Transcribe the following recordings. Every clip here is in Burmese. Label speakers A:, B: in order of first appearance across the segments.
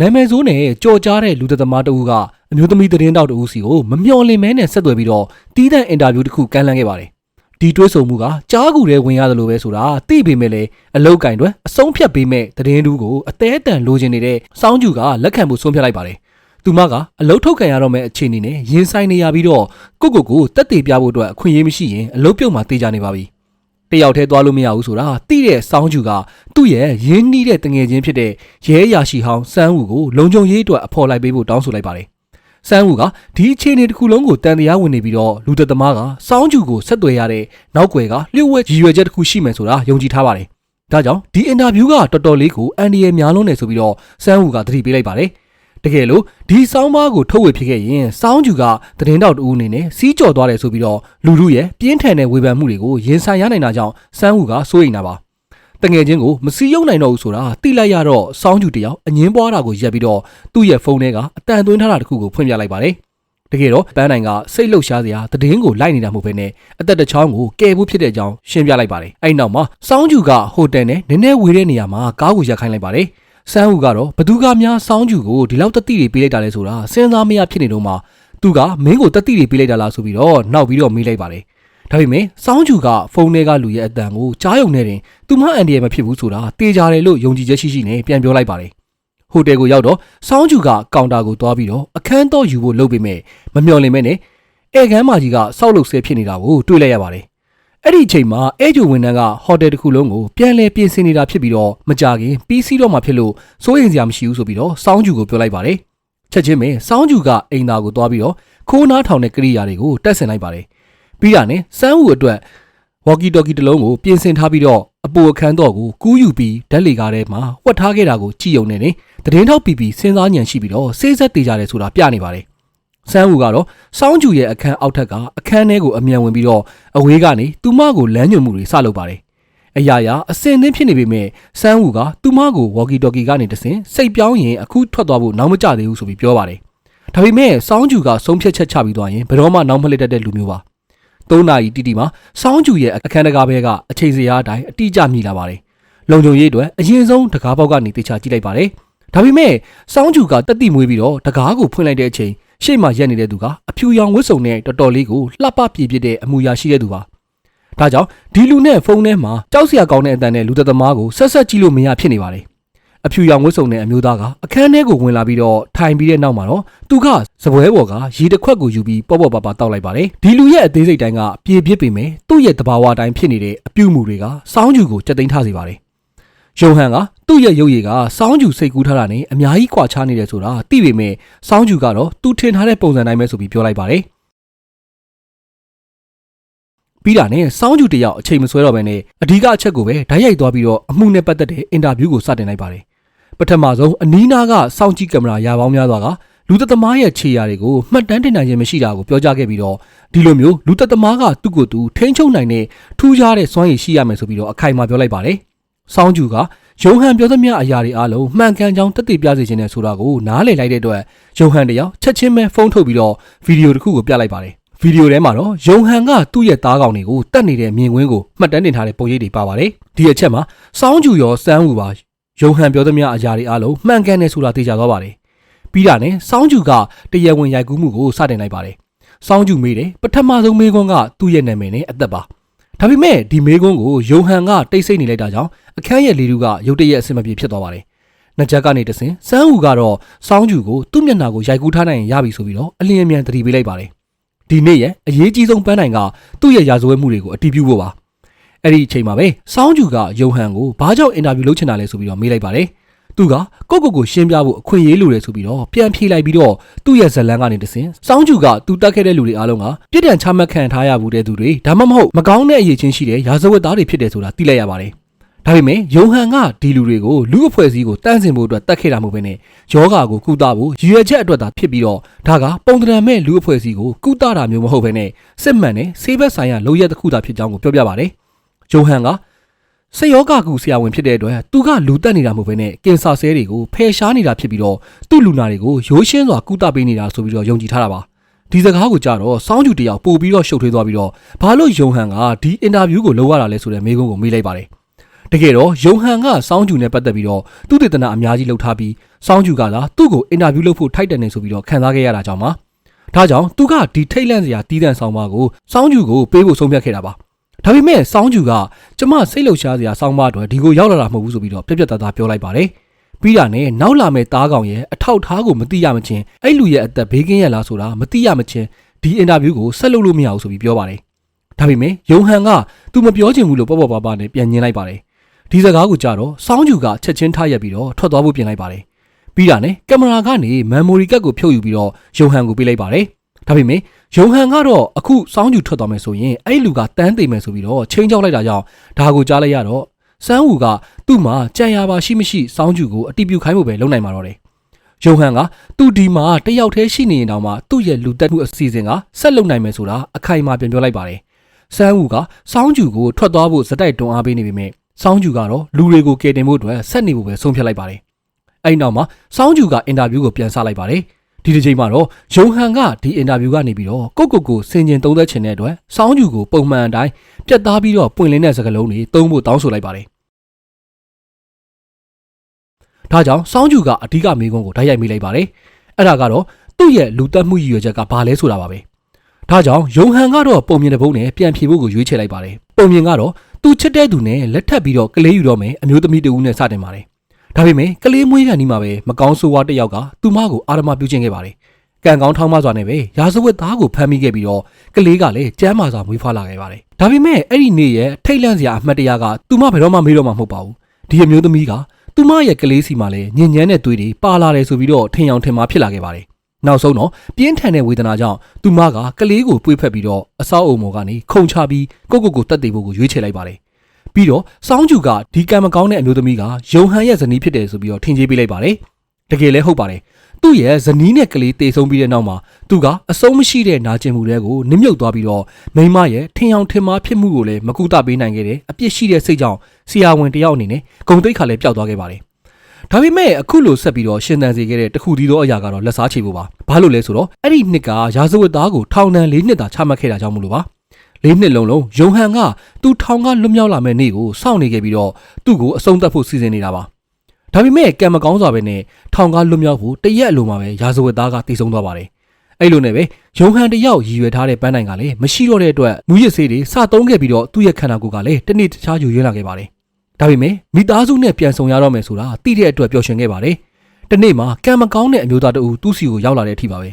A: နာမည်ဆိုးနဲ့ကြော်ကြားတဲ့လူသက်သမားတဦးကအမျိုးသမီးသတင်းတောက်တဦးစီကိုမမျှော်လင့်မဲနဲ့ဆက်သွယ်ပြီးတော့တီးတန့်အင်တာဗျူးတစ်ခုကမ်းလှမ်းခဲ့ပါတယ်ဒီတွဲဆုံမှုကကြားကူတဲ့ဝင်ရတယ်လို့ပဲဆိုတာသိပေမဲ့လည်းအလောက်ကင်တွေအဆုံးဖြတ်ပေးမဲ့သတင်းတူးကိုအသေးအတန်လိုချင်နေတဲ့စောင်းကျူကလက်ခံဖို့ဆုံးဖြတ်လိုက်ပါတယ်သူမကအလုတ်ထုတ်ခံရတော့မဲ့အခြေအနေနဲ့ရင်ဆိုင်နေရပြီးတော့ကိုကိုကိုတက်တေပြဖို့အတွက်အခွင့်အရေးမရှိရင်အလုတ်ပြုတ်မှတေးကြနေပါပြီ တယောက်တည်းသွားလို့မရဘူးဆိုတာသိတဲ့စောင်းကျူကသူ့ရဲ့ရင်းနှီးတဲ့တငယ်ချင်းဖြစ်တဲ့ရဲရာရှိဟောင်းစန်းဦးကိုလုံခြုံရေးအတွက်အဖော်လိုက်ပေးဖို့တောင်းဆိုလိုက်ပါတယ်စန်းဦးကဒီအခြေအနေတစ်ခုလုံးကိုတန်တရားဝင်နေပြီးတော့လူသက်သမားကစောင်းကျူကိုဆက်သွယ်ရတဲ့နောက်ွယ်ကလျှို့ဝှက်ရည်ရွယ်ချက်တစ်ခုရှိမယ်ဆိုတာယုံကြည်ထားပါတယ်ဒါကြောင့်ဒီအင်တာဗျူးကတော်တော်လေးကိုအန်ဒီရဲ့များလုံးနေဆိုပြီးတော့စန်းဦးကသတိပေးလိုက်ပါတယ် တကယ်လို့ဒီစောင်းပါးကိုထုတ်ဝေဖြစ်ခဲ့ရင်စောင်းကျူကသတင်းတောက်တူအနေနဲ့စီးကြော်သွားတယ်ဆိုပြီးတော့လူလူရဲ့ပြင်းထန်တဲ့ဝေဖန်မှုတွေကိုရင်ဆိုင်ရနိုင်တာကြောင့်စန်းဦးကစိုးရိမ်တာပါတငယ်ချင်းကိုမစီးရုံနိုင်တော့ဘူးဆိုတာသိလိုက်ရတော့စောင်းကျူတယောက်အငင်းပွားတာကိုရက်ပြီးတော့သူ့ရဲ့ဖုန်းထဲကအတန်သွင်းထားတာတစ်ခုကိုဖွင့်ပြလိုက်ပါတယ်တကယ်တော့ပန်းနိုင်ကစိတ်လှုပ်ရှားစရာသတင်းကိုလိုက်နေတာမဟုတ်ဘဲနဲ့အသက်တစ်ချောင်းကိုကယ်ဖို့ဖြစ်တဲ့အကြောင်းရှင်းပြလိုက်ပါတယ်အဲ့နောက်မှာစောင်းကျူကဟိုတယ်နဲ့နည်းနည်းဝေးတဲ့နေရာမှာကားကိုရပ်ခိုင်းလိုက်ပါတယ် စန်းဦးကတော့ဘသူကများစောင်းကျူကိုဒီလောက်တတိတွေပေးလိုက်တာလဲဆိုတာစဉ်းစားမရဖြစ်နေတော့မှသူကမင်းကိုတတိတွေပေးလိုက်တာလားဆိုပြီးတော့နောက်ပြီးတော့မေးလိုက်ပါတယ်ဒါပေမဲ့စောင်းကျူကဖုန်းထဲကလူရဲ့အတန်ကိုကြားယုံနေတယ်သူမအန်ဒီရမဖြစ်ဘူးဆိုတာတေချာတယ်လို့ယုံကြည်ချက်ရှိရှိနဲ့ပြန်ပြောလိုက်ပါတယ်ဟိုတယ်ကိုရောက်တော့စောင်းကျူကကောင်တာကိုသွားပြီးတော့အခန်းတော့ယူဖို့လုပ်ပေမဲ့မမျှော်လင့်မဲနဲ့ဧကန်းမကြီးကစောက်လုပ်ဆဲဖြစ်နေတာကိုတွေ့လိုက်ရပါတယ် အဲ့ဒီအချိန်မှာအဲဂျိုဝန်ထမ်းကဟိုတယ်တစ်ခုလုံးကိုပြန်လဲပြင်ဆင်နေတာဖြစ်ပြီးတော့မကြခင်ပြီးစီးတော့မှဖြစ်လို့စိုးရင်စရာမရှိဘူးဆိုပြီးတော့စောင်းကျူကိုပြောလိုက်ပါတယ်ချက်ချင်းပဲစောင်းကျူကအိမ်သားကိုသွားပြီးတော့ခိုးနားထောင်တဲ့ကိရိယာတွေကိုတက်ဆင်လိုက်ပါတယ်ပြီးတာနဲ့စမ်းဦးအတွက်ဝေါ်ကီတော်ကီတစ်လုံးကိုပြင်ဆင်ထားပြီးတော့အပူအခန်းတော့ကိုကူးယူပြီးဓာတ်လေကားထဲမှာဝတ်ထားခဲ့တာကိုကြည့်ယုံနေနေသတင်းထောက်ပြီးပြီးစဉ်းစားညံရှိပြီးတော့စေးဆက်တေးကြတယ်ဆိုတာပြနေပါတယ် စမ်းဦးကတော့စောင်းကျူရဲ့အခန်းအောက်ထက်ကအခန်းထဲကိုအမြန်ဝင်ပြီးတော့အဝေးကနေသူမကိုလမ်းညွှန်မှုတွေစလုပ်ပါတယ်အရာရာအစင်သင်းဖြစ်နေပေမဲ့စမ်းဦးကသူမကိုဝေါ်ကီတော်ကီကနေတဆင်စိတ်ပြောင်းရင်အခုထွက်သွားဖို့နောက်မကျသေးဘူးဆိုပြီးပြောပါတယ်ဒါပေမဲ့စောင်းကျူကဆုံးဖြတ်ချက်ချပြီးသွားရင်ဘယ်တော့မှနောက်မလှစ်တတ်တဲ့လူမျိုးပါ၃နာရီတိတိမှာစောင်းကျူရဲ့အခန်းတကားဘဲကအချိန်စရာအတိုင်းအတိအကျမြည်လာပါတယ်လုံခြုံရေးအတွက်အရင်ဆုံးတကားပေါက်ကနေတေချာကြည့်လိုက်ပါတယ်ဒါပေမဲ့စောင်းကျူကတက်တိမွေးပြီးတော့တကားကိုဖွင့်လိုက်တဲ့အချိန် ရှေ့မှာရက်နေတဲ့သူကအဖြူရောင်ဝတ်စုံနဲ့တော်တော်လေးကိုလှပပြည့်ပြည့်တဲ့အမူအရာရှိတဲ့သူပါဒါကြောင့်ဒီလူနဲ့ဖုန်းထဲမှာကြောက်စရာကောင်းတဲ့အတန်နဲ့လူသက်သမားကိုဆက်ဆက်ကြည့်လို့မရဖြစ်နေပါတယ်အဖြူရောင်ဝတ်စုံတဲ့အမျိုးသားကအခန်းထဲကိုဝင်လာပြီးတော့ထိုင်ပြီးတဲ့နောက်မှာတော့သူကစပွဲပေါ်ကရေတစ်ခွက်ကိုယူပြီးပေါ့ပေါ့ပါပါတောက်လိုက်ပါတယ်ဒီလူရဲ့အသေးစိတ်တိုင်းကပြေပြစ်ပေမဲ့သူ့ရဲ့တဘာဝတိုင်းဖြစ်နေတဲ့အပြုမှုတွေကစောင်းကျူကိုကြက်သိမ်းထားစေပါတယ်ယုံဟန်က သူ့ရဲ့ရုပ်ရည်ကစောင်းကျူစိတ်ကူးထားတာနဲ့အများကြီးကွာခြားနေတယ်ဆိုတာသိပေမဲ့စောင်းကျူကတော့သူထင်ထားတဲ့ပုံစံတိုင်းပဲဆိုပြီးပြောလိုက်ပါတယ်ပြီးတာနဲ့စောင်းကျူတယောက်အချိန်မဆွဲတော့ဘဲနဲ့အဓိကအချက်ကိုပဲဓာတ်ရိုက်သွားပြီးတော့အမှုနဲ့ပတ်သက်တဲ့အင်တာဗျူးကိုစတင်လိုက်ပါတယ်ပထမဆုံးအနီးနားကစောင့်ကြည့်ကင်မရာရာပေါင်းများစွာကလူသက်သမားရဲ့ခြေရာတွေကိုမှတ်တမ်းတင်နိုင်ခြင်းမရှိတာကိုပြောကြားခဲ့ပြီးတော့ဒီလိုမျိုးလူသက်သမားကသူ့ကိုယ်သူထိန်းချုပ်နိုင်တဲ့ထူးခြားတဲ့စွမ်းရည်ရှိရမယ်ဆိုပြီးတော့အခိုင်အမာပြောလိုက်ပါတယ်။စောင်းကျူက ယုံဟန်ပြောသမျှအရာတွေအားလုံးမှန်ကန်ကြောင်းတက်တည်ပြစေခြင်းနဲ့ဆိုတာကိုနားလည်လိုက်တဲ့အတွက်ယုံဟန်တယောက်ချက်ချင်းပဲဖုန်းထုတ်ပြီးတော့ဗီဒီယိုတစ်ခုကိုပြလိုက်ပါတယ်။ဗီဒီယိုထဲမှာတော့ယုံဟန်ကသူ့ရဲ့သားကောင်တွေကိုတတ်နေတဲ့မြင်ကွင်းကိုမှတ်တမ်းတင်ထားတဲ့ပုံရိပ်တွေပါပါတယ်။ဒီအချက်မှာစောင်းကျူရောစမ်းဦးပါယုံဟန်ပြောသမျှအရာတွေအားလုံးမှန်ကန်တယ်ဆိုတာသိကြသွားပါတယ်။ပြီးတာနဲ့စောင်းကျူကတရားဝင်ရိုက်ကူးမှုကိုစတင်လိုက်ပါတယ်။စောင်းကျူမေးတယ်ပထမဆုံးမေးခွန်းကသူ့ရဲ့နာမည်နဲ့အသက်ပါ။ ဒါပေမဲ့ဒီမေးခွန်းကိုယုံဟန်ကတိတ်ဆိတ်နေလိုက်တာကြောင့်အခန်းရဲ့လေလူကရုတ်တရက်အဆင်မပြေဖြစ်သွားပါတယ်။နှစ်ချက်ကနေတဆင်စန်းဟူကတော့စောင်းကျူကိုသူ့မျက်နှာကိုရိုက်ကူးထားနိုင်ရင်ရပြီဆိုပြီးတော့အလင်းအမြန်သတိပေးလိုက်ပါတယ်။ဒီနေ့ရဲ့အရေးကြီးဆုံးပန်းနိုင်ကသူ့ရဲ့ရာဇဝတ်မှုတွေကိုအတီးပြုဖို့ပါ။အဲ့ဒီအချိန်မှာပဲစောင်းကျူကယုံဟန်ကိုဘာကြောင့်အင်တာဗျူးလုပ်ချင်တာလဲဆိုပြီးတော့မေးလိုက်ပါတယ် သူကကိုကိုကိုရှင်းပြဖို့အခွင့်အရေးလိုတယ်ဆိုပြီးတော့ပြန်ဖြေလိုက်ပြီးတော့သူ့ရဲ့ဇလန်းကနေတဆင်စောင်းကျူကသူတက်ခဲ့တဲ့လူတွေအားလုံးကပြစ်ဒဏ်ချမှတ်ခံထားရဘူးတဲ့သူတွေဒါမှမဟုတ်မကောင်းတဲ့အရေးချင်းရှိတဲ့ရာဇဝတ်သားတွေဖြစ်တယ်ဆိုတာသိလိုက်ရပါတယ်ဒါပေမဲ့ယုံဟန်ကဒီလူတွေကိုလူအဖွဲ့အစည်းကိုတန့်စင်ဖို့အတွက်တတ်ခဲ့တာမဟုတ်ဘဲနဲ့ယောဂါကိုကုသဖို့ရည်ရွယ်ချက်အတွက်သာဖြစ်ပြီးတော့ဒါကပုံတံမဲ့လူအဖွဲ့အစည်းကိုကုသတာမျိုးမဟုတ်ဘဲနဲ့စစ်မှန်တဲ့ဆေးဘက်ဆိုင်ရာလုပ်ရက်တစ်ခုသာဖြစ်ကြောင်းကိုပြောပြပါတယ်။ယုံဟန်က စေယောဂါကူဆရာဝန်ဖြစ်တဲ့အတွက်သူကလူတက်နေတာမဟုတ်ဘဲနဲ့ကင်ဆာဆဲတွေကိုဖယ်ရှားနေတာဖြစ်ပြီးတော့သူ့လူနာတွေကိုရိုးရှင်းစွာကုသပေးနေတာဆိုပြီးတော့ယုံကြည်ထားတာပါ။ဒီစကားကိုကြတော့စောင်းကျူတယောက်ပို့ပြီးတော့ရှုပ်ထွေးသွားပြီးတော့ဘာလို့ယုံဟန်ကဒီအင်တာဗျူးကိုလုပ်ရတာလဲဆိုတဲ့မေးခွန်းကိုမေးလိုက်ပါတယ်။တကယ်တော့ယုံဟန်ကစောင်းကျူနဲ့ပတ်သက်ပြီးတော့သူတည်တနာအများကြီးလှုပ်ထားပြီးစောင်းကျူကသာသူ့ကိုအင်တာဗျူးလုပ်ဖို့ထိုက်တယ်နေဆိုပြီးတော့ခံစားခဲ့ရတာကြောင့်ပါဒါကြောင့်သူကဒီထိတ်လန့်စရာတီးတန့်ဆောင်ပါကိုစောင်းကျူကိုပေးဖို့ဆုံးဖြတ်ခဲ့တာပါဒါပေမဲ့စောင်းကျူက ကျမစိတ်လှုပ်ရှားစရာစောင်းပါအတွက်ဒီကိုရောက်လာတာမဟုတ်ဘူးဆိုပြီးတော့ပြက်ပြက်သားသားပြောလိုက်ပါတယ်ပြီးတာနဲ့နောက်လာမဲ့သားကောင်ရဲ့အထောက်ထားကိုမသိရမချင်းအဲ့လူရဲ့အသက်ဘေးကင်းရလားဆိုတာမသိရမချင်းဒီအင်တာဗျူးကိုဆက်လုပ်လို့မရဘူးဆိုပြီးပြောပါတယ်ဒါပေမဲ့ယုံဟန်ကသူမပြောချင်ဘူးလို့ပေါ့ပေါ့ပါပါနဲ့ပြန်ညင်လိုက်ပါတယ်ဒီစကားကိုကြတော့စောင်းကျူကချက်ချင်းထားရက်ပြီးတော့ထွက်သွားဖို့ပြင်လိုက်ပါတယ်ပြီးတာနဲ့ကင်မရာကနေမမ်မိုရီကတ်ကိုဖြုတ်ယူပြီးတော့ယုံဟန်ကိုပေးလိုက်ပါတယ်ဒါပေမဲ့ ယုံဟန်ကတော့အခုစောင်းကျူထွက်သွားမယ်ဆိုရင်အဲ့လူကတန်းသိမယ်ဆိုပြီးတော့ချင်းချောက်လိုက်တာကြောင့်ဒါကိုကြားလိုက်ရတော့စန်းဝူကသူ့မှာကြံရပါရှိမရှိစောင်းကျူကိုအတိပြုခိုင်းဖို့ပဲလုပ်နိုင်မှာတော့တယ်ယုံဟန်ကသူ့ဒီမှာတယောက်တည်းရှိနေရင်တောင်မှသူ့ရဲ့လူတက်မှုအစီအစဉ်ကဆက်လုပ်နိုင်မယ်ဆိုတာအခိုင်အမာပြန်ပြောလိုက်ပါတယ်စန်းဝူကစောင်းကျူကိုထွက်သွားဖို့စတိုက်တွန်းအားပေးနေပေမဲ့စောင်းကျူကတော့လူတွေကိုကယ်တင်ဖို့အတွက်ဆက်နေဖို့ပဲဆုံးဖြတ်လိုက်ပါတယ်အဲ့နောက်မှာစောင်းကျူကအင်တာဗျူးကိုပြန်ဆလိုက်ပါတယ် ဒီတစ်ချိန်မှာတော့ယုံဟန်ကဒီအင်တာဗျူးကနေပြီးတော့ကိုကိုကိုစင်ကျင်သုံးသက်ချင်တဲ့အတွက်စောင်းကျူကိုပုံမှန်အတိုင်းပြတ်သားပြီးတော့ပွင့်လင်းတဲ့စကားလုံးတွေသုံးဖို့တောင်းဆိုလိုက်ပါတယ်ဒါကြောင့်စောင်းကျူကအဓိကမေးခွန်းကိုဓာတ်ရိုက်မိလိုက်ပါတယ်အဲ့ဒါကတော့သူ့ရဲ့လူတက်မှုရည်ရွယ်ချက်ကဘာလဲဆိုတာပါပဲဒါကြောင့်ယုံဟန်ကတော့ပုံမြင်တဲ့ဘုံနဲ့ပြန်ဖြေဖို့ကိုရွေးချယ်လိုက်ပါတယ်ပုံမြင်ကတော့သူချစ်တဲ့သူနဲ့လက်ထပ်ပြီးတော့ကလေးယူတော့မယ်အမျိုးသမီးတဦးနဲ့စတင်ပါတယ် ဒါပေမဲ့ကလေးမွေးကန်ဒီမှာပဲမကောင်းဆိုးဝါးတစ်ယောက်ကသူမကိုအာရမပြုခြင်းခဲ့ပါတယ်ကံကောင်းထောင်းမစွာနဲ့ပဲရာဇဝတ်သားကိုဖမ်းမိခဲ့ပြီးတော့ကလေးကလည်းကျမ်းမာစွာမွေးဖွားလာခဲ့ပါတယ်ဒါပေမဲ့အဲ့ဒီနေ့ရဲ့ထိတ်လန့်စရာအမှတ်တရကသူမဘယ်တော့မှမေးတော့မှမဟုတ်ပါဘူးဒီအမျိုးသမီးကသူမရဲ့ကလေးစီမှာလည်းညဉ့်ညမ်းတဲ့သွေးတွေပါလာတယ်ဆိုပြီးတော့ထင်အောင်ထင်မှာဖြစ်လာခဲ့ပါတယ်နောက်ဆုံးတော့ပြင်းထန်တဲ့ဝေဒနာကြောင့်သူမကကလေးကိုတွေးဖက်ပြီးတော့အဆောက်အုံပေါ်ကနေခုန်ချပြီးကိုကိုကိုတက်တေဖို့ကိုရွေးချယ်လိုက်ပါတယ် ပြီးတော့စောင်းကျူကဒီကံမကောင်းတဲ့အမျိုးသမီးကယုံဟန်ရဲ့ဇနီးဖြစ်တယ်ဆိုပြီးတော့ထင်ကြေးပေးလိုက်ပါတယ်တကယ်လည်းဟုတ်ပါတယ်သူ့ရဲ့ဇနီးနဲ့ကလေးတေဆုံးပြီးတဲ့နောက်မှာသူကအဆုံးမရှိတဲ့နာကျင်မှုတွေကိုနစ်မြုပ်သွားပြီးတော့မိမရဲ့ထင်အောင်ထင်မှားဖြစ်မှုကိုလည်းမကူတာပေးနိုင်ခဲ့တယ်အပြစ်ရှိတဲ့စိတ်ကြောင့်ဆရာဝန်တယောက်အနေနဲ့ဂုံတိတ်ခါလည်းပျောက်သွားခဲ့ပါတယ်ဒါပေမဲ့အခုလိုဆက်ပြီးတော့ရှင်သန်စေခဲ့တဲ့တခုတည်းသောအရာကတော့လက်စားချေဖို့ပါဘာလို့လဲဆိုတော့အဲ့ဒီနှစ်ကရာဇဝတ်သားကိုထောင်ဒဏ်၄နှစ်သာချမှတ်ခဲ့တာကြောင့်မလို့ပါ လေးနှစ်လုံးလုံးယုံဟန်ကသူထောင်ကလွတ်မြောက်လာမဲ့နေ့ကိုစောင့်နေခဲ့ပြီးတော့သူ့ကိုအဆုံးသတ်ဖို့စီစဉ်နေတာပါဒါပေမဲ့ကံမကောင်းစွာပဲနဲ့ထောင်ကလွတ်မြောက်ဖို့တရက်အလိုမှာပဲရာဇဝတ်သားကတည်ဆုံသွားပါတယ်အဲ့လိုနဲ့ပဲယုံဟန်တယောက်ရည်ရွယ်ထားတဲ့ပန်းတိုင်ကလည်းမရှိတော့တဲ့အတွက်မူရစ်ဆေးတွေစသုံးခဲ့ပြီးတော့သူ့ရဲ့ခန္ဓာကိုယ်ကလည်းတနေ့တခြားယူရင်းလာခဲ့ပါတယ်ဒါပေမဲ့မိသားစုနဲ့ပြန်ဆောင်ရတော့မယ်ဆိုတာသိတဲ့အတွက်ပျော်ရွှင်ခဲ့ပါတယ်တနေ့မှာကံမကောင်းတဲ့အမျိုးသားတဦးသူ့စီကိုရောက်လာတဲ့အထိပါပဲ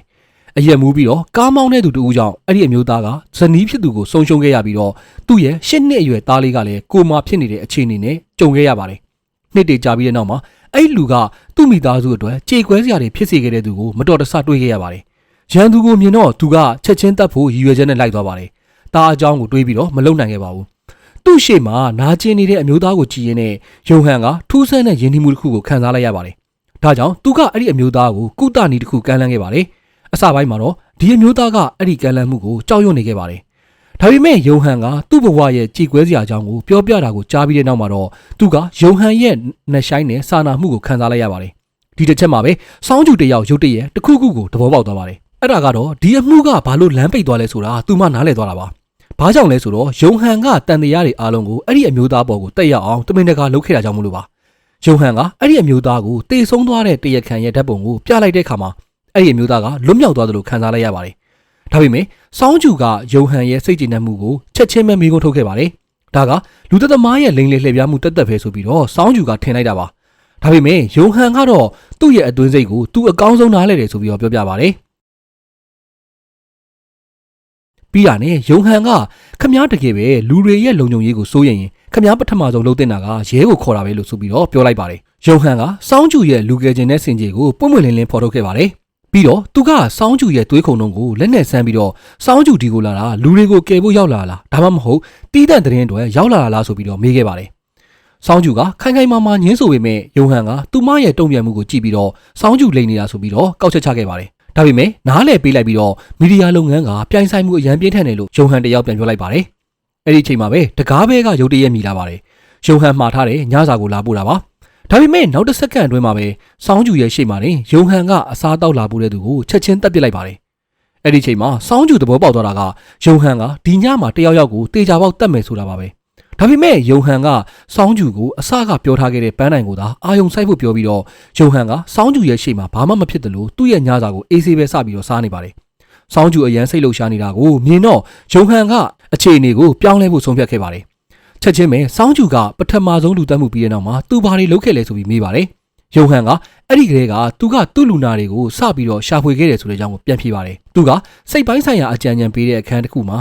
A: အရက်မူးပြီးတော့ကားမောင်းတဲ့သူတူဦးကြောင့်အဲ့ဒီအမျိုးသားကဇနီးဖြစ်သူကိုဆုံးရှုံးခဲ့ရပြီးတော့သူ့ရဲ့ရှစ်နှစ်အရွယ်သားလေးကလည်းကိုမာဖြစ်နေတဲ့အခြေအနေနဲ့ကြုံခဲ့ရပါတယ်။နှစ်တည်ကြာပြီးတဲ့နောက်မှာအဲ့လူကသူ့မိသားစုအတွက်ကြေကွဲစရာတွေဖြစ်စေခဲ့တဲ့သူကိုမတော်တဆတွေ့ခဲ့ရပါတယ်။ရန်သူကိုမြင်တော့သူကချက်ချင်းတက်ဖို့ရည်ရွယ်ချက်နဲ့လိုက်သွားပါတယ်။တားအကြောင်းကိုတွေးပြီးတော့မလုံနိုင်ခဲ့ပါဘူး။သူ့ရှေ့မှာနာကျင်နေတဲ့အမျိုးသားကိုကြည်ရင်နဲ့ယုံဟန်ကထူးဆန်းတဲ့ယဉ်ကျေးမှုတစ်ခုကိုခံစားလိုက်ရပါတယ်။ဒါကြောင့်သူကအဲ့ဒီအမျိုးသားကိုကုသနီတစ်ခုကမ်းလှမ်းခဲ့ပါတယ်။ အစပိုင်းမှာတော့ဒီအမျိုးသားကအဲ့ဒီကမ်းလှမ်းမှုကိုကြောက်ရွံ့နေခဲ့ပါတယ်။ဒါပေမဲ့ယုံဟန်ကသူ့ဘဝရဲ့ကြည်ကွဲစရာအကြောင်းကိုပြောပြတာကိုကြားပြီးတဲ့နောက်မှာတော့သူကယုံဟန်ရဲ့နှဆိုင်နဲ့စာနာမှုကိုခံစားလိုက်ရပါတယ်။ဒီတစ်ချက်မှာပဲစောင်းကျူတယောက်ရုတ်တရက်တစ်ခုခုကိုသဘောပေါက်သွားပါတယ်။အဲ့ဒါကတော့ဒီအမှုကဘာလို့လမ်းပိတ်သွားလဲဆိုတာသူမှနားလည်သွားတာပါ။ဘာကြောင့်လဲဆိုတော့ယုံဟန်ကတန်တရားတွေအားလုံးကိုအဲ့ဒီအမျိုးသားပေါ်ကိုတက်ရောက်အောင်တမင်တကာလုပ်ခဲ့တာကြောင့်မလို့ပါ။ယုံဟန်ကအဲ့ဒီအမျိုးသားကိုတေဆုံးသွားတဲ့တရခန်ရဲ့ဓာတ်ပုံကိုပြလိုက်တဲ့အခါမှာ အဲ့ဒီအမျိုးသားကလွတ်မြောက်သွားတယ်လို့ခံစားလိုက်ရပါတယ်။ဒါပေမဲ့စောင်းကျူကယုံဟန်ရဲ့စိတ်ကြည်နက်မှုကိုချက်ချင်းပဲမေးခွန်းထုတ်ခဲ့ပါတယ်။ဒါကလူသက်သမားရဲ့လိန်လေလှည့်ပြားမှုတက်တက်ပဲဆိုပြီးတော့စောင်းကျူကထင်လိုက်တာပါ။ဒါပေမဲ့ယုံဟန်ကတော့သူ့ရဲ့အတွင်းစိတ်ကိုသူအကောင်းဆုံးနားလဲတယ်ဆိုပြီးတော့ပြောပြပါတယ်။ပြီးတာနဲ့ယုံဟန်ကခမားတကယ်ပဲလူတွေရဲ့လုံခြုံရေးကိုစိုးရိမ်ရင်ခမားပထမဆုံးလုပ်တင်တာကရဲကိုခေါ်တာပဲလို့ဆိုပြီးတော့ပြောလိုက်ပါတယ်။ယုံဟန်ကစောင်းကျူရဲ့လူကယ်ခြင်းနဲ့စင်ကြေကိုပွင့်ပွင့်လင်းလင်းဖော်ထုတ်ခဲ့ပါတယ်။ ပြီးတော့သူကစောင်းကျူရဲ့သွေးခုံတုံးကိုလက်နဲ့ဆမ်းပြီးတော့စောင်းကျူဒီကိုလာတာလူတွေကိုကယ်ဖို့ရောက်လာလားဒါမှမဟုတ်တီးတန့်တဲ့ရင်တွေရောက်လာလားဆိုပြီးတော့မေးခဲ့ပါတယ်။စောင်းကျူကခိုင်ခိုင်မာမာညင်းဆိုပေမဲ့ယုံဟန်ကသူမရဲ့တုံ့ပြန်မှုကိုကြည့်ပြီးတော့စောင်းကျူလိန်နေတာဆိုပြီးတော့ကောက်ချက်ချခဲ့ပါတယ်။ဒါပေမဲ့နားလည်ပေးလိုက်ပြီးတော့မီဒီယာလုပ်ငန်းကပြိုင်ဆိုင်မှုအရန်ပြင်းထန်တယ်လို့ယုံဟန်တယောက်ပြန်ပြောလိုက်ပါတယ်။အဲ့ဒီအချိန်မှာပဲတကားဘဲကရုတ်တရက်မြည်လာပါတယ်။ယုံဟန်မှားထားတဲ့ညစာကိုလာပို့တာပါ။ ဒါပေမဲ့နောက်တစ်စက္ကန့်အတွင်းမှာပဲစောင်းကျူရဲ့ရှေ့မှာတင်ယုံဟန်ကအစားတောက်လာပို့တဲ့သူကိုချက်ချင်းတက်ပစ်လိုက်ပါတယ်။အဲ့ဒီအချိန်မှာစောင်းကျူသဘောပေါက်သွားတာကယုံဟန်ကဒီညမှာတယောက်ယောက်ကိုတေချာပေါက်တက်မယ်ဆိုတာပါပဲ။ဒါပေမဲ့ယုံဟန်ကစောင်းကျူကိုအစကပြောထားခဲ့တဲ့ပန်းတိုင်ကိုသာအာယုံဆိုင်ဖို့ပြောပြီးတော့ယုံဟန်ကစောင်းကျူရဲ့ရှေ့မှာဘာမှမဖြစ်တယ်လို့သူ့ရဲ့ညစာကိုအေးဆေးပဲစပြီးတော့စားနေပါတယ်။စောင်းကျူအရန်စိတ်လှုပ်ရှားနေတာကိုမြင်တော့ယုံဟန်ကအခြေအနေကိုပြောင်းလဲဖို့ဆုံးဖြတ်ခဲ့ပါတယ်။ ချက်ချင်းပဲစောင်းကျူကပထမဆုံးလူတက်မှုပြီးတဲ့နောက်မှာသူဘာတွေလုပ်ခဲ့လဲဆိုပြီးမေးပါတယ်။ယုံဟန်ကအဲ့ဒီကလေးကသူကသူ့လူနာတွေကိုစပြီးတော့ရှာဖွေခဲ့တယ်ဆိုတဲ့အကြောင်းကိုပြန်ဖြေပါတယ်။သူကစိတ်ပိုင်းဆိုင်ရာအကြံဉာဏ်ပေးတဲ့အခန်းတစ်ခုမှာ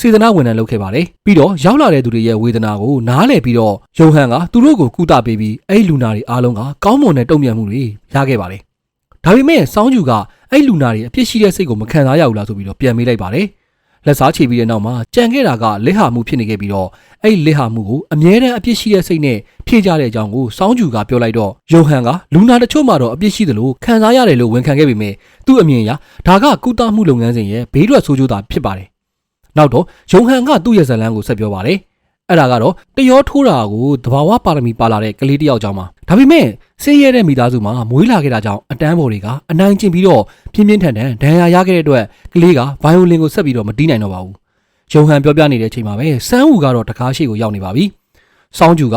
A: စေတနာဝန်ထမ်းလုပ်ခဲ့ပါတယ်။ပြီးတော့ရောက်လာတဲ့သူတွေရဲ့ဝေဒနာကိုနားလည်ပြီးတော့ယုံဟန်ကသူတို့ကိုကုသပေးပြီးအဲ့ဒီလူနာတွေအားလုံးကကောင်းမွန်တဲ့တုံ့ပြန်မှုတွေရခဲ့ပါတယ်။ဒါပေမဲ့စောင်းကျူကအဲ့ဒီလူနာတွေအပြစ်ရှိတဲ့စိတ်ကိုမခံစားရဘူးလားဆိုပြီးတော့ပြန်မေးလိုက်ပါတယ်။ လက်စားချေပြီးတဲ့နောက်မှာကြံခဲ့တာကလက်ဟာမှုဖြစ်နေခဲ့ပြီးတော့အဲ့ဒီလက်ဟာမှုကိုအမြဲတမ်းအပြစ်ရှိတဲ့စိတ်နဲ့ဖြေကြတဲ့အကြောင်းကိုစောင်းကျူကပြောလိုက်တော့ယုံဟန်ကလူနာတချို့မှာတော့အပြစ်ရှိတယ်လို့ခံစားရတယ်လို့ဝန်ခံခဲ့ပေမဲ့သူ့အမြင်အရဒါကကုသမှုလုပ်ငန်းစဉ်ရဲ့ဘေးထွက်ဆိုးကျိုးသာဖြစ်ပါတယ်။နောက်တော့ယုံဟန်ကသူ့ရဲ့ဇာတ်လမ်းကိုဆက်ပြောပါတယ်။ အဲ့ဒါကတော့တရောထိုးတာကိုတဘာဝပါရမီပါလာတဲ့ကလေးတစ်ယောက်ကြောင့်ပါ။ဒါပေမဲ့ဆင်းရဲတဲ့မိသားစုမှာမွေးလာခဲ့တာကြောင့်အတန်းပေါ်တွေကအနိုင်ကျင့်ပြီးတော့ပြင်းပြင်းထန်ထန်ဒဏ်ရာရခဲ့တဲ့အတွက်ကလေးကဗိုင်ယိုလင်ကိုဆက်ပြီးတော့မတီးနိုင်တော့ပါဘူး။ယုံဟန်ပြောပြနေတဲ့အချိန်မှာပဲစန်းဟူကတော့တကားရှိကိုရောက်နေပါပြီ။စောင်းကျူက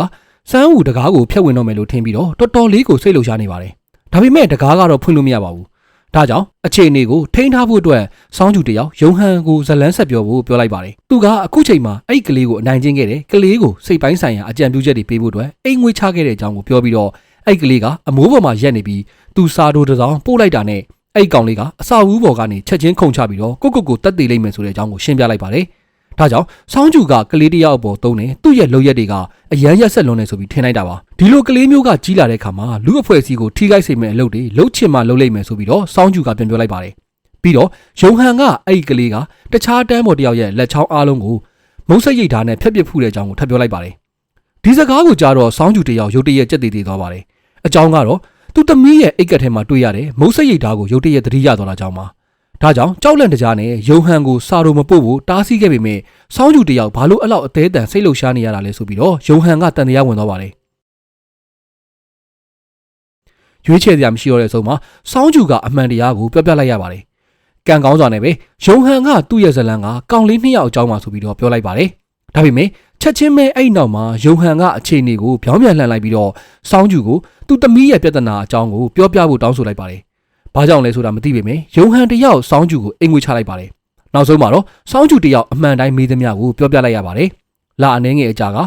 A: စန်းဟူတကားကိုဖျက်ဝင်တော့မယ်လို့ထင်ပြီးတော့တော်တော်လေးကိုစိတ်လှုပ်ရှားနေပါတယ်။ဒါပေမဲ့တကားကတော့ဖွင့်လို့မရပါဘူး။ ဒါကြောင့်အခြေအနေကိုထိန်းထားဖို့အတွက်စောင်းကျူတယောက်ယုံဟန်ကိုဇလန်းဆက်ပြောဖို့ပြောလိုက်ပါတယ်။သူကအခုချိန်မှာအဲ့ဒီကလေးကိုအနိုင်ကျင့်ခဲ့တယ်။ကလေးကိုစိတ်ပိုင်းဆိုင်ရာအကြံပြုချက်တွေပေးဖို့အတွက်အိမ်ငွေချခဲ့တဲ့အကြောင်းကိုပြောပြီးတော့အဲ့ဒီကလေးကအမိုးပေါ်မှာရက်နေပြီးသူစာတိုတစ်စောင်းပို့လိုက်တာနဲ့အဲ့ဒီကောင်လေးကအစာဝူးပေါ်ကနေချက်ချင်းခုန်ချပြီးတော့ကိုကိုကိုတက်သေးလိမ့်မယ်ဆိုတဲ့အကြောင်းကိုရှင်းပြလိုက်ပါတယ်။ ဒါကြောင့်ဆောင်းကျူကကလေးတစ်ယောက်အပေါ်သုံးတယ်သူ့ရဲ့လုပ်ရက်တွေကအရန်ရက်ဆက်လွန်နေဆိုပြီးထင်လိုက်တာပါဒီလိုကလေးမျိုးကကြီးလာတဲ့ခါမှာလူအဖွဲ့အစည်းကိုထိခိုက်စေမယ့်အလုပ်တွေလှုပ်ချင်မှလှုပ်လိုက်မယ်ဆိုပြီးတော့ဆောင်းကျူကပြန်ပြောလိုက်ပါတယ်ပြီးတော့ယုံဟန်ကအဲ့ဒီကလေးကတခြားတန်းပေါ်တစ်ယောက်ရဲ့လက်ချောင်းအားလုံးကိုမုံဆက်ရိတ်ထားနဲ့ဖျက်ပစ်ဖူးတဲ့အကြောင်းကိုထပ်ပြောလိုက်ပါတယ်ဒီစကားကိုကြားတော့ဆောင်းကျူတစ်ယောက်ရုတ်တရက်ကြက်တည်တည်သွားပါတယ်အကြောင်းကတော့သူ့သမီးရဲ့အိတ်ကက်ထဲမှာတွေ့ရတဲ့မုံဆက်ရိတ်ထားကိုရုတ်တရက်သတိရသွားတာကြောင့်ပါ ဒါကြောင့်ကြောက်လန့်တကြားနဲ့ယုံဟန်ကိုစာတော်မပို့ဖို့တားဆီးခဲ့ပေမဲ့ဆောင်းကျူတယောက်ဘာလို့အဲ့လောက်အသေးအတန်စိတ်လှုပ်ရှားနေရတာလဲဆိုပြီးတော့ယုံဟန်ကတန်တရားဝင်သွားပါတယ်ရွေးချယ်စရာမရှိတော့တဲ့အဆုံးမှာဆောင်းကျူကအမှန်တရားကိုပြောပြလိုက်ရပါတယ်ကံကောင်းစွာနဲ့ပဲယုံဟန်ကသူ့ရဲ့ဇလန်းကကောင်လေးနှစ်ယောက်အကြောင်းပါဆိုပြီးတော့ပြောလိုက်ပါတယ်ဒါပေမဲ့ချက်ချင်းပဲအဲ့နောက်မှာယုံဟန်ကအခြေအနေကိုပြောင်းပြန်လှန်လိုက်ပြီးတော့ဆောင်းကျူကိုသူ့သမီးရဲ့ပြဿနာအကြောင်းကိုပြောပြဖို့တောင်းဆိုလိုက်ပါတယ် ဘာကြောင့်လဲဆိုတာမသိပေမဲ့ယုံဟန်တယောက်စောင်းကျူကိုအိမ်ငွေချလိုက်ပါတယ်။နောက်ဆုံးမှာတော့စောင်းကျူတယောက်အမှန်တိုင်းမေးသမျှကိုပြောပြလိုက်ရပါတယ်။လာအနေငယ်အကြာက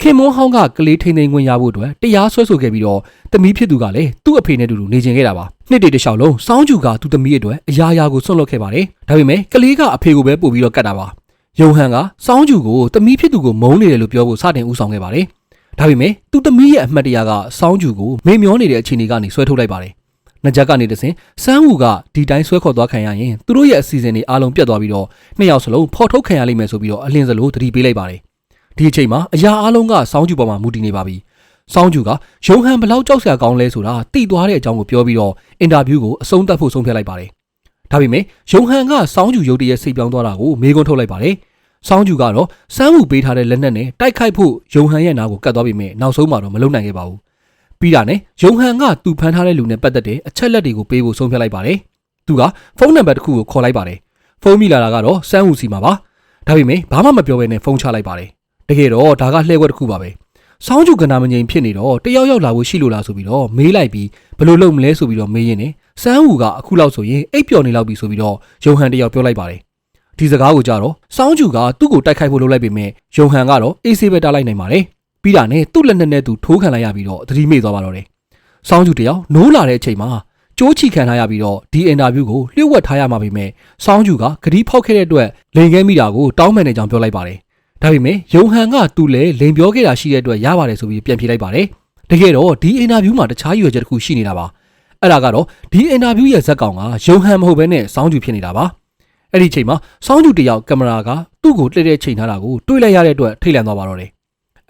A: ခင်မွန်းဟောင်းကကလေးထိန်ထိန်ဝင်ရဖို့အတွက်တရားဆွဲဆိုခဲ့ပြီးတော့တမီးဖြစ်သူကလည်းသူ့အဖေနဲ့တူတူနေကျင်ခဲ့တာပါ။နှစ်တည်းတစ်လျှောက်လုံးစောင်းကျူကသူ့သမီးအတွက်အရာရာကိုဆွန့်လွတ်ခဲ့ပါတယ်။ဒါပေမဲ့ကလေးကအဖေကိုပဲပို့ပြီးတော့ကတ်တာပါ။ယုံဟန်ကစောင်းကျူကိုတမီးဖြစ်သူကိုမုန်းနေတယ်လို့ပြောဖို့စတင်ဥဆောင်ခဲ့ပါတယ်။ဒါပေမဲ့သူ့သမီးရဲ့အမှတ်တရကစောင်းကျူကိုမေ့မျောနေတဲ့အခြေအနေကနေဆွဲထုတ်လိုက်ပါတယ်။ နှစ်ချက်ကနေတစဉ်စန်းဟူကဒီတိုင်းဆွဲခေါ်သွားခံရရင်သူတို့ရဲ့အစီအစဉ်တွေအားလုံးပြတ်သွားပြီးတော့နှစ်ယောက်စလုံးဖော်ထုတ်ခံရလိမ့်မယ်ဆိုပြီးတော့အလင်းစလို့တတိပေးလိုက်ပါတယ်။ဒီအချိန်မှာအရာအားလုံးကစောင်းကျူပေါ်မှာမူတည်နေပါပြီ။စောင်းကျူကရုံဟန်ဘလောက်ကြောက်စရာကောင်းလဲဆိုတာသိသွားတဲ့အကြောင်းကိုပြောပြီးတော့အင်တာဗျူးကိုအဆုံးသတ်ဖို့ဆုံးဖြတ်လိုက်ပါတယ်။ဒါပေမဲ့ရုံဟန်ကစောင်းကျူရုပ်တရက်စိတ်ပြောင်းသွားတာကိုမေးခွန်းထုတ်လိုက်ပါတယ်။စောင်းကျူကတော့စမ်းမှုပေးထားတဲ့လက်နက်နဲ့တိုက်ခိုက်ဖို့ရုံဟန်ရဲ့နားကိုကတ်သွားပြီမဲ့နောက်ဆုံးမှာတော့မလုံနိုင်ခဲ့ပါဘူး။ ပြီးတာနဲ့ယုံဟန်ကသူဖမ်းထားတဲ့လူနဲ့ပတ်သက်တဲ့အချက်လက်တွေကိုပေးဖို့ဆုံးဖြတ်လိုက်ပါတယ်။သူကဖုန်းနံပါတ်တစ်ခုကိုခေါ်လိုက်ပါတယ်။ဖုန်းမိလာတာကတော့စမ်းဟူစီမှာပါ။ဒါပေမဲ့ဘာမှမပြောဘဲနဲ့ဖုန်းချလိုက်ပါတယ်။တကယ်တော့ဒါကလှည့်ဝက်တစ်ခုပါပဲ။စောင်းကျူကနာမငိမ်ဖြစ်နေတော့တယောက်ယောက်လာဖို့ရှိလို့လားဆိုပြီးတော့မေးလိုက်ပြီးဘယ်လိုလုပ်မလဲဆိုပြီးတော့မေးရင်းနဲ့စမ်းဟူကအခုလောက်ဆိုရင်အိပ်ပျော်နေလောက်ပြီဆိုပြီးတော့ယုံဟန်တယောက်ပြောလိုက်ပါတယ်။ဒီစကားကိုကြတော့စောင်းကျူကသူ့ကိုတိုက်ခိုက်ဖို့လုပ်လိုက်ပေမဲ့ယုံဟန်ကတော့အေးဆေးပဲတားလိုက်နိုင်ပါတယ်။ ပြီးတာနဲ့သူ့လက်နဲ့နဲ့သူထိုးခံလိုက်ရပြီးတော့သတိမေ့သွားပါတော့တယ်။စောင်းကျူတယောက်နိုးလာတဲ့အချိန်မှာကြိုးချီခံထားရပြီးတော့ဒီအင်တာဗျူးကိုလျှို့ဝှက်ထားရမှာပေမဲ့စောင်းကျူကဂရီဖောက်ခဲ့တဲ့အတွက်လိန်ခဲမိတာကိုတောင်းပန်နေကြောင်းပြောလိုက်ပါတယ်။ဒါပေမဲ့ယုံဟန်ကသူ့လည်းလိန်ပြောခဲ့တာရှိတဲ့အတွက်ရပါတယ်ဆိုပြီးပြန်ပြေးလိုက်ပါတယ်။တကယ်တော့ဒီအင်တာဗျူးမှာတခြားရွယ်ချက်တစ်ခုရှိနေတာပါ။အဲ့ဒါကတော့ဒီအင်တာဗျူးရဲ့ဇက်ကောင်ကယုံဟန်မဟုတ်ဘဲနဲ့စောင်းကျူဖြစ်နေတာပါ။အဲ့ဒီချိန်မှာစောင်းကျူတယောက်ကင်မရာကသူ့ကိုလှည့်တဲ့ချိန်ထားတာကိုတွေးလိုက်ရတဲ့အတွက်ထိတ်လန့်သွားပါတော့တယ်။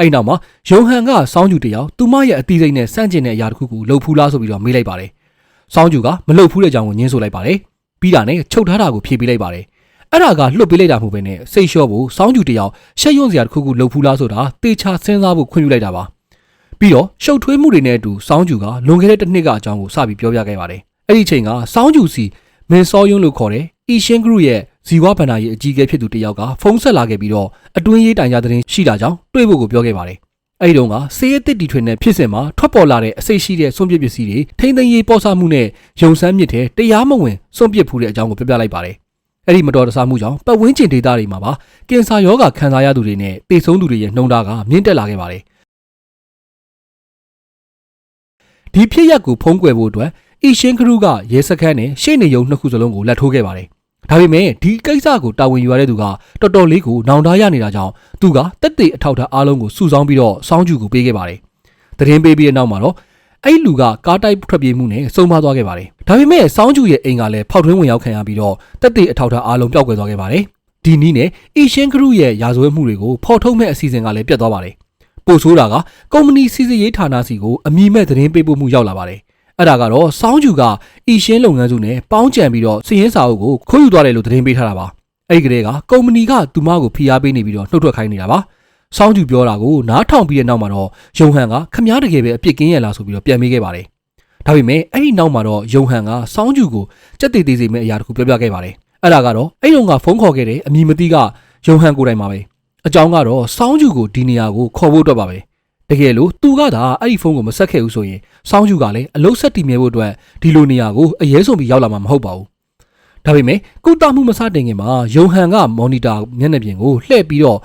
A: အဲ့နောက်မှာယုံဟန်ကစောင်းကျူတယောက်သူမရဲ့အသီးစိတ်နဲ့စန့်ကျင်တဲ့အရာတစ်ခုကိုလှုပ်ဖူးလားဆိုပြီးတော့မေးလိုက်ပါတယ်။စောင်းကျူကမလှုပ်ဖူးတဲ့အကြောင်းကိုညင်းဆိုလိုက်ပါတယ်။ပြီးတာနဲ့ချုပ်ထားတာကိုဖြေပေးလိုက်ပါတယ်။အဲ့ဒါကလွတ်ပေးလိုက်တာမဟုတ်ဘဲနဲ့စိတ်လျှော့ဖို့စောင်းကျူတယောက်ရှက်ရွံ့စရာတစ်ခုခုလှုပ်ဖူးလားဆိုတာတေချာစဉ်းစားဖို့ခွင့်ပြုလိုက်တာပါ။ပြီးတော့ရှုပ်ထွေးမှုတွေနဲ့အတူစောင်းကျူကလွန်ခဲ့တဲ့တစ်နှစ်ကအကြောင်းကိုစပြီးပြောပြခဲ့ပါတယ်။အဲ့ဒီချိန်ကစောင်းကျူစီမင်းစောယွန်းလို့ခေါ်တဲ့အီရှင်ဂရုရဲ့ ဇီဝဗန္ဒာရဲ့အကြီးအကဲဖြစ်သူတစ်ယောက်ကဖုန်းဆက်လာခဲ့ပြီးတော့အတွင်းရေးတိုင်ကြားသတင်းရှိတာကြောင့်တွေ့ဖို့ကိုပြောခဲ့ပါတယ်။အဲဒီတုန်းကစေးရတစ်တီထွင်တဲ့ဖြစ်စဉ်မှာထွက်ပေါ်လာတဲ့အစိတ်ရှိတဲ့စွန့်ပစ်ပစ္စည်းတွေထိမ့်သိမ်းရေးပေါ်ဆမှုနဲ့ယုံစမ်းမြစ်တဲ့တရားမဝင်စွန့်ပစ်ဖူးတဲ့အကြောင်းကိုပြောပြလိုက်ပါတယ်။အဲ့ဒီမတော်တဆမှုကြောင့်ပတ်ဝန်းကျင်ဒေသတွေမှာပါကင်ဆာရောဂါခံစားရသူတွေနဲ့သေဆုံးသူတွေရဲ့နှုန်းထားကမြင့်တက်လာခဲ့ပါတယ်။ဒီဖြစ်ရပ်ကိုဖုံးကွယ်ဖို့အတွက်အီရှင်းခရုကရဲစခန်းနဲ့ရှေ့နေရုံနှစ်ခုစလုံးကိုလက်ထိုးခဲ့ပါတယ်။ ဒါပေမဲ့ဒီကိစ္စကိုတာဝန်ယူရတဲ့သူကတော်တော်လေးကိုနောင်တရနေတာကြောင့်သူကတက်တေအထောက်ထားအားလုံးကိုစုဆောင်းပြီးတော့စောင်းကျူကိုပေးခဲ့ပါတယ်။သတင်းပေးပြီးတဲ့နောက်မှာတော့အဲ့လူကကားတိုက်ထွက်ပြေးမှုနဲ့စုံမသွားခဲ့ပါတယ်။ဒါပေမဲ့စောင်းကျူရဲ့အိမ်ကလည်းဖောက်ထွင်းဝင်ရောက်ခံရပြီးတော့တက်တေအထောက်ထားအားလုံးပျောက်ကွယ်သွားခဲ့ပါတယ်။ဒီနည်းနဲ့အီရှင်းခရုရဲ့ရာဇဝတ်မှုတွေကိုဖော်ထုတ်မဲ့အစီအစဉ်ကလည်းပြတ်သွားပါတယ်။ပို့ဆိုးတာကကုမ္ပဏီစီစစ်ရေးဌာနစီကိုအမိမဲ့သတင်းပေးပို့မှုရောက်လာပါတယ်။ အဲ့ဒါကတော့စောင်းကျူကအီရှင်းလုပ်ငန်းစုနဲ့ပေါင်းကြံပြီးတော့စီရင်စာအုပ်ကိုခိုးယူသွားတယ်လို့သတင်းပေးထားတာပါ။အဲ့ဒီကလေးကကုမ္ပဏီကသူမကိုဖိအားပေးနေပြီးတော့နှုတ်ထွက်ခိုင်းနေတာပါ။စောင်းကျူပြောတာကိုနားထောင်ပြီးတဲ့နောက်မှာတော့ယုံဟန်ကခမားတကယ်ပဲအပြစ်ကင်းရလားဆိုပြီးတော့ပြန်မေးခဲ့ပါတယ်။ဒါပေမဲ့အဲ့ဒီနောက်မှာတော့ယုံဟန်ကစောင်းကျူကိုစက်တေးသေးစေမဲ့အရာတခုပြောပြခဲ့ပါတယ်။အဲ့ဒါကတော့အဲ့တုန်းကဖုန်းခေါ်ခဲ့တဲ့အမည်မသိကယုံဟန်ကိုယ်တိုင်ပါပဲ။အကြောင်းကတော့စောင်းကျူကိုဒီနေရာကိုခေါ်ဖို့အတွက်ပါပဲ။ တကယ်လို့သူကသာအဲ့ဒီဖုန်းကိုမဆက်ခဲ့ဘူးဆိုရင်စောင်းကျူကလည်းအလုတ်ဆက်တည်မြဲဖို့အတွက်ဒီလိုနေရာကိုအရေးဆုံးပြီးရောက်လာမှာမဟုတ်ပါဘူး။ဒါပေမဲ့ကုတမှုမစတင်ခင်မှာယုံဟန်ကမော်နီတာမျက်နှာပြင်ကိုလှည့်ပြီးတော့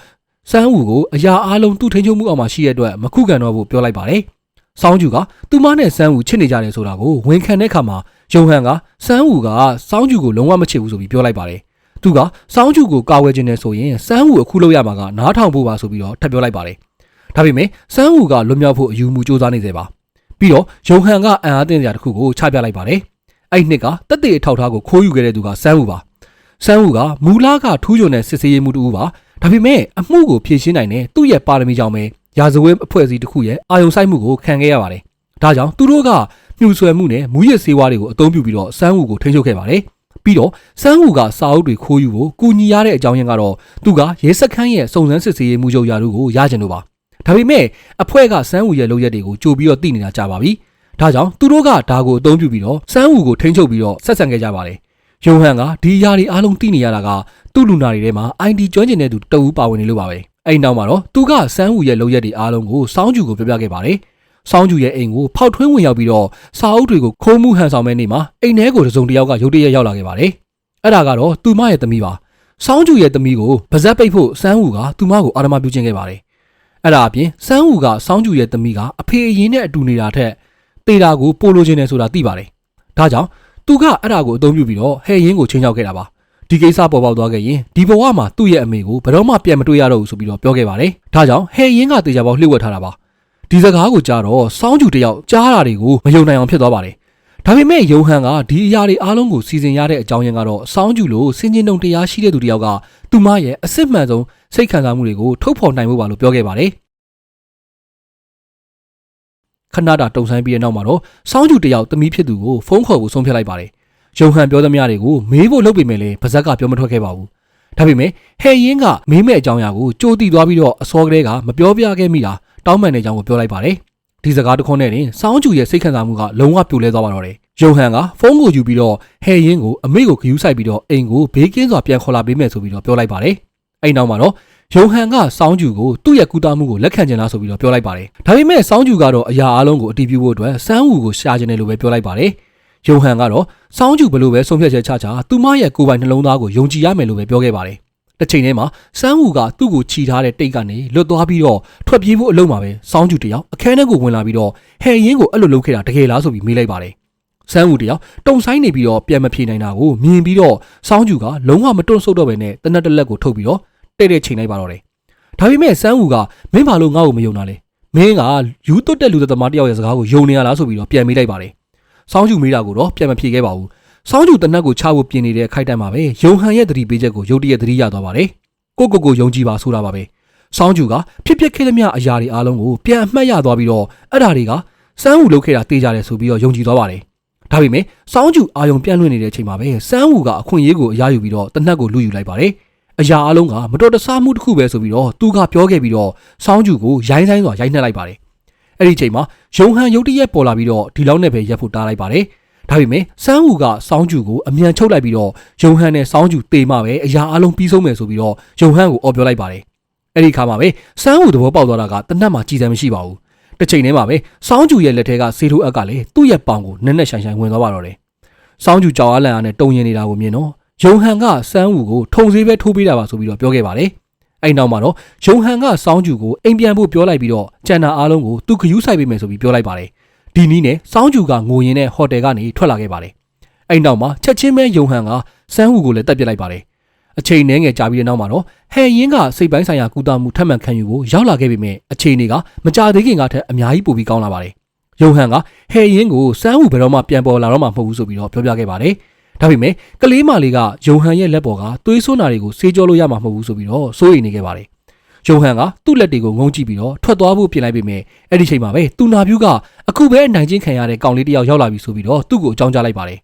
A: စမ်းဦးကိုအရာအားလုံးသူ့ထိန်းချုပ်မှုအောက်မှာရှိတဲ့အတွက်မခုခံတော့ဘူးပြောလိုက်ပါတယ်။စောင်းကျူကသူမနဲ့စမ်းဦးချစ်နေကြတယ်ဆိုတာကိုဝန်ခံတဲ့အခါမှာယုံဟန်ကစမ်းဦးကစောင်းကျူကိုလုံးဝမချစ်ဘူးဆိုပြီးပြောလိုက်ပါတယ်။သူကစောင်းကျူကိုကာဝယ်ခြင်းနဲ့ဆိုရင်စမ်းဦးအခုလောက်ရမှာကနားထောင်ဖို့ပါဆိုပြီးတော့ထပ်ပြောလိုက်ပါတယ်။ ဒါပေမဲ့စမ်းဦးကလွတ်မြောက်ဖို့အယူမှုစ조사နေစေပါ။ပြီးတော့ယုံဟန်ကအံအားသင့်စရာတစ်ခုကိုချပြလိုက်ပါတယ်။အဲ့နှစ်ကတက်တေအထောက်ထားကိုခိုးယူခဲ့တဲ့သူကစမ်းဦးပါ။စမ်းဦးကမူလာကထူးချွန်တဲ့စစ်ဆေးရေးမှုတူပါ။ဒါပေမဲ့အမှုကိုဖြေရှင်းနိုင်တဲ့သူ့ရဲ့ပါရမီကြောင့်ပဲရာဇဝတ်အဖွဲ့အစည်းတစ်ခုရဲ့အာယုံဆိုင်မှုကိုခံခဲ့ရပါတယ်။ဒါကြောင့်သူတို့ကမြှူဆွဲမှုနဲ့မူရစ်ဆေးဝါးတွေကိုအသုံးပြုပြီးတော့စမ်းဦးကိုထိန်းချုပ်ခဲ့ပါတယ်။ပြီးတော့စမ်းဦးကစာအုပ်တွေခိုးယူဖို့ကူညီရတဲ့အကြောင်းရင်းကတော့သူကရဲစခန်းရဲ့စုံစမ်းစစ်ဆေးရေးမှုချုပ်ရာထူးကိုရကျင်လို့ပါ။ ဒါပေမဲ့အဖွဲ့ကစမ်းဦးရဲ့လုပ်ရက်တွေကိုကြိုပြီးတော့သိနေတာကြာပါပြီ။ဒါကြောင့်သူတို့ကဒါကိုအသုံးပြုပြီးတော့စမ်းဦးကိုထိန်းချုပ်ပြီးတော့ဆက်ဆံခဲ့ကြပါတယ်။ယုံဟန်ကဒီຢာတွေအားလုံးသိနေရတာကသူ့လူနာတွေထဲမှာ ID ကျွမ်းကျင်တဲ့သူတအူးပါဝင်နေလို့ပါပဲ။အဲ့နောက်မှာတော့သူကစမ်းဦးရဲ့လုပ်ရက်တွေအားလုံးကိုစောင်းကျူကိုပြောပြခဲ့ပါတယ်။စောင်းကျူရဲ့အိမ်ကိုဖောက်ထွင်းဝင်ရောက်ပြီးတော့စာအုပ်တွေကိုခိုးမှုဟန်ဆောင်မဲ့နေ့မှာအိမ်ထဲကိုတစုံတစ်ယောက်ကရုတ်တရက်ရောက်လာခဲ့ပါတယ်။အဲ့ဒါကတော့သူမရဲ့သမီးပါ။စောင်းကျူရဲ့သမီးကိုပါဇက်ပိတ်ဖို့စမ်းဦးကသူမကိုအာရမပြုခြင်းခဲ့ပါတယ်။ အဲ့ဒါအပြင်စမ်းဦးကစောင်းကျူရဲ့သမီးကအဖေအရင်နဲ့အတူနေတာထက်တေတာကိုပို့လို့ခြင်းနဲ့ဆိုတာသိပါတယ်။ဒါကြောင့်သူကအဲ့ဒါကိုအသုံးပြုပြီးတော့ဟဲ့ရင်ကိုချင်းချောက်ခဲ့တာပါ။ဒီကိစ္စပေါ်ပေါက်သွားခဲ့ရင်ဒီဘဝမှာသူ့ရဲ့အမေကိုဘယ်တော့မှပြန်မတွေ့ရတော့ဘူးဆိုပြီးတော့ပြောခဲ့ပါတယ်။ဒါကြောင့်ဟဲ့ရင်ကတေချာပေါက်လှုပ်ဝက်ထားတာပါ။ဒီစကားကိုကြားတော့စောင်းကျူတယောက်ကြားတာတွေကိုမယုံနိုင်အောင်ဖြစ်သွားပါတယ်။ဒါပေမဲ့ယုံဟန်ကဒီအရာတွေအားလုံးကိုစီစဉ်ရတဲ့အကြောင်းရင်းကတော့စောင်းကျူလိုစင်ကျင်တုံတရားရှိတဲ့သူတယောက်က သူမရဲ့အစစ်မှန်ဆုံးစိတ်ခံစားမှုတွေကိုထုတ်ဖော်နိုင်ဖို့ပါလို့ပြောခဲ့ပါတယ်။ခဏတာတုံဆိုင်ပြီးတဲ့နောက်မှာတော့စောင်းကျူတယောက်တမီးဖြစ်သူကိုဖုန်းခေါ်ဖို့ဆုံးဖြတ်လိုက်ပါတယ်။ယုံဟန်ပြောသမျှတွေကိုမေးဖို့လုပ်ပေမဲ့လည်းပါဇက်ကပြောမထွက်ခဲ့ပါဘူး။ဒါပေမဲ့ဟဲရင်ကမေးမဲ့အကြောင်းအရာကိုကြိုတီသွားပြီးတော့အစောကလေးကမပြောပြခဲ့မိတာတောင်းပန်တဲ့အကြောင်းကိုပြောလိုက်ပါတယ်။ဒီစကားတစ်ခွန်းနဲ့တင်စောင်းကျူရဲ့စိတ်ခံစားမှုကလုံးဝပြိုလဲသွားပါတော့တယ်။ ယုံဟန်ကဖုန်းကိုယူပြီးတော့ဟဲရင်ကိုအမေကိုဂယူးဆိုင်ပြီးတော့အိမ်ကိုဘေးကင်းစွာပြန်ခေါ်လာပေးမယ်ဆိုပြီးတော့ပြောလိုက်ပါတယ်။အဲ့နောက်မှာတော့ယုံဟန်ကစောင်းကျူကိုသူ့ရဲ့ကူတာမှုကိုလက်ခံကျင်လားဆိုပြီးတော့ပြောလိုက်ပါတယ်။ဒါပေမဲ့စောင်းကျူကတော့အရာအလုံးကိုအတီးပြုဖို့အတွက်စမ်းဝူကိုရှာကျင်တယ်လို့ပဲပြောလိုက်ပါတယ်။ယုံဟန်ကတော့စောင်းကျူဘလို့ပဲဆုံးဖြတ်ချက်ချချသူမရဲ့ကိုယ်ပိုင်နှလုံးသားကိုယုံကြည်ရမယ်လို့ပဲပြောခဲ့ပါတယ်။တစ်ချိန်တည်းမှာစမ်းဝူကသူ့ကိုခြိထားတဲ့တိတ်ကနေလွတ်သွားပြီးတော့ထွက်ပြေးဖို့အလုံးမှာပဲစောင်းကျူတယောက်အခန်းထဲကိုဝင်လာပြီးတော့ဟဲရင်ကိုအဲ့လိုလုပ်ခဲ့တာတကယ်လားဆိုပြီးမေးလိုက်ပါတယ်။ စမ်းဝူတယောက်တုံဆိုင်နေပြီးတော့ပြန်မဖြေနိုင်တာကိုမြင်ပြီးတော့စောင်းကျူကလုံးဝမတွန့်ဆုတ်တော့ဘဲနဲ့တနက်တစ်လက်ကိုထုတ်ပြီးတော့တဲ့တဲ့ချိန်လိုက်ပါတော့တယ်။ဒါပေမဲ့စမ်းဝူကမင်းဘာလို့ငါ့ကိုမယုံတာလဲ။မင်းကယူသွတ်တဲ့လူသက်သမားတယောက်ရဲ့စကားကိုယုံနေရလားဆိုပြီးတော့ပြန်မေးလိုက်ပါတယ်။စောင်းကျူမေးတာကိုတော့ပြန်မဖြေခဲ့ပါဘူး။စောင်းကျူတနက်ကိုချဖို့ပြင်နေတဲ့အခိုက်အတန့်မှာပဲယုံဟန်ရဲ့သတိပေးချက်ကိုရုတ်တရက်သတိရသွားပါတယ်။ကိုကိုကိုယုံကြည်ပါဆိုတာပါပဲ။စောင်းကျူကဖြစ်ပျက်ခဲ့သမျှအရာတွေအားလုံးကိုပြန်အမှတ်ရသွားပြီးတော့အဲ့ဓာတွေကစမ်းဝူလုပ်ခဲ့တာတေးကြတယ်ဆိုပြီးတော့ယုံကြည်သွားပါတယ်။ ဒါပေမဲ့စောင်းကျူအာယုံပြန့်လွင့်နေတဲ့အချိန်မှာပဲစမ်းဝူကအခွင့်အရေးကိုအရယူပြီးတော့တနက်ကိုလူယူလိုက်ပါတယ်။အရာအလုံးကမတော်တဆမှုတစ်ခုပဲဆိုပြီးတော့သူကပြောခဲ့ပြီးတော့စောင်းကျူကိုရိုင်းဆိုင်စွာရိုက်နှက်လိုက်ပါတယ်။အဲ့ဒီအချိန်မှာယုံဟန်ရုတ်တရက်ပေါ်လာပြီးတော့ဒီလောက်နဲ့ပဲရက်ဖို့တားလိုက်ပါတယ်။ဒါပေမဲ့စန်းဟူကစောင်းကျူကိုအမြန်ချုပ်လိုက်ပြီးတော့ယုံဟန်နဲ့စောင်းကျူတေမှပဲအရာအလုံးပြီးဆုံးမယ်ဆိုပြီးတော့ယုံဟန်ကိုအော်ပြောလိုက်ပါတယ်အဲ့ဒီခါမှာပဲစန်းဟူသဘောပေါက်သွားတာကတနတ်မှကြည်စံမရှိပါဘူး တစ်ချိန်တည်းမှာပဲစောင်းကျူရဲ့လက်ထဲကဆေးထိုးအက်ကလည်းသူ့ရဲ့ပေါင်ကိုနက်နက်ရှိုင်ရှိုင်ဝင်သွားပါတော့တယ်စောင်းကျူကြောင်အားလန်အားနဲ့တုံရင်နေတာကိုမြင်တော့ယုံဟန်ကစန်းဟူကိုထုံစည်းပဲထိုးပေးတာပါဆိုပြီးတော့ပြောခဲ့ပါတယ်အဲ့နောက်မှာတော့ယုံဟန်ကစောင်းကျူကိုအိမ်ပြန်ဖို့ပြောလိုက်ပြီးတော့ကျန်တာအားလုံးကိုသူခယူးဆိုင်ပေးမယ်ဆိုပြီးပြောလိုက်ပါတယ်ဒီနည်းနဲ့စောင်းကျူကငိုရင်တဲ့ဟိုတယ်ကနေထွက်လာခဲ့ပါတယ်အဲ့နောက်မှာချက်ချင်းပဲယုံဟန်ကစန်းဟူကိုလည်းတက်ပြစ်လိုက်ပါတယ် အချိန်နှဲငယ်ကြာပြီးတဲ့နောက်မှာတော့ဟန်ရင်ကစိတ်ပိုင်းဆိုင်ရာကုသမှုထပ်မံခံယူဖို့ရောက်လာခဲ့ပေမဲ့အချိန်တွေကမကြာသေးခင်ကထက်အများကြီးပိုပြီးကောင်းလာပါတယ်ယုံဟန်ကဟဲရင်ကိုစန်းဟူဘယ်တော့မှပြန်ပေါ်လာတော့မှမဟုတ်ဘူးဆိုပြီးတော့ပြောပြခဲ့ပါတယ်ဒါပေမဲ့ကလေးမလေးကယုံဟန်ရဲ့လက်ပေါ်ကသွေးဆိုးနာတွေကိုဆေးကြောလို့ရမှာမဟုတ်ဘူးဆိုပြီးတော့စိုးရိမ်နေခဲ့ပါတယ်ယုံဟန်ကသူ့လက်တွေကိုငုံကြည့်ပြီးတော့ထွက်သွားဖို့ပြင်လိုက်ပေမဲ့အဲ့ဒီချိန်မှာပဲသူနာပြူးကအခုပဲနိုင်ချင်းခံရတဲ့ကောင်လေးတစ်ယောက်ရောက်လာပြီဆိုပြီးတော့သူ့ကိုအကြောင်းကြားလိုက်ပါတယ်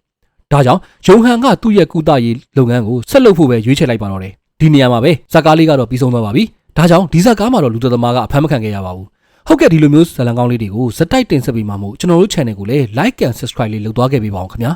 A: ဒါကြောင့်ယုံဟန်ကသူ့ရဲ့ကုသရေးလုပ်ငန်းကိုဆက်လုပ်ဖို့ပဲရွေးချယ်လိုက်ပါတော့တယ်ဒီနေရာမှာပဲဇက်ကားလေးကတော့ပြီးဆုံးသွားပါပြီဒါကြောင့်ဒီဇက်ကားမှာတော့လူသက်သမားကအဖမ်းမခံခဲ့ရပါဘူးဟုတ်ကဲ့ဒီလိုမျိုးဇာတ်လမ်းကောင်းလေးတွေကိုဇက်တိုက်တင်ဆက်ပြီးမှမို့ကျွန်တော်တို့ channel ကိုလည်း like and subscribe လေးလုပ်သွားခဲ့ပေးပါအောင်ခင်ဗျာ